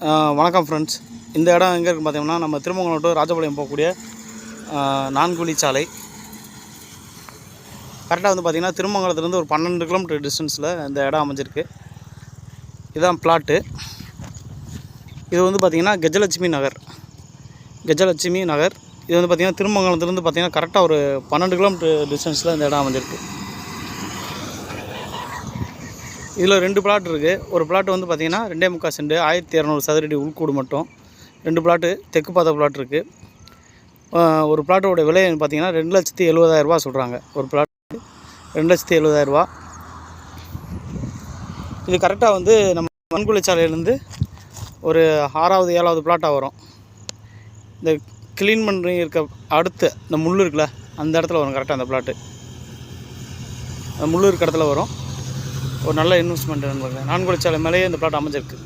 வணக்கம் ஃப்ரெண்ட்ஸ் இந்த இடம் எங்கே இருக்குது பார்த்தீங்கன்னா நம்ம திருமங்கலம் டு ராஜபாளையம் போகக்கூடிய நான்குழி சாலை. கரெக்டாக வந்து பார்த்திங்கன்னா திருமங்கலத்துலேருந்து ஒரு பன்னெண்டு கிலோமீட்டர் டிஸ்டன்ஸில் இந்த இடம் அமைஞ்சிருக்கு. இதுதான் பிளாட்டு இது வந்து பார்த்திங்கன்னா கஜலட்சுமி நகர். கஜலட்சுமி நகர். இது வந்து பார்த்திங்கன்னா திருமங்கலத்துலேருந்து பார்த்திங்கன்னா கரெக்டாக ஒரு பன்னெண்டு கிலோமீட்டர் டிஸ்டன்ஸில் இந்த இடம் அமைஞ்சிருக்கு. இதில் ரெண்டு பிளாட் இருக்குது ஒரு பிளாட் வந்து பார்த்திங்கன்னா ரெண்டே முக்கால் செண்டு ஆயிரத்தி இரநூறு சதுரடி உள்கூடு மட்டும். ரெண்டு பிளாட்டு தெற்கு பாத பிளாட் இருக்குது ஒரு பிளாட்டோட விலை பார்த்திங்கன்னா ரெண்டு லட்சத்தி எழுபதாயிரரூபா சொல்கிறாங்க ஒரு பிளாட் ரெண்டு லட்சத்தி எழுபதாயிரரூபா இது கரெக்டாக வந்து நம்ம மண்குளிச்சாலையிலேருந்து ஒரு ஆறாவது ஏழாவது பிளாட்டாக வரும். இந்த க்ளீன் பண்ணி இருக்க அடுத்து இந்த முள் இருக்குல்ல அந்த இடத்துல வரும் கரெக்டாக அந்த பிளாட்டு அந்த முள் இருக்க இடத்துல வரும். ஒரு நல்ல இன்வெஸ்ட்மெண்ட் நான்குடிச்சாலை மேலேயே இந்த பிளாட் அமைஞ்சிருக்கு.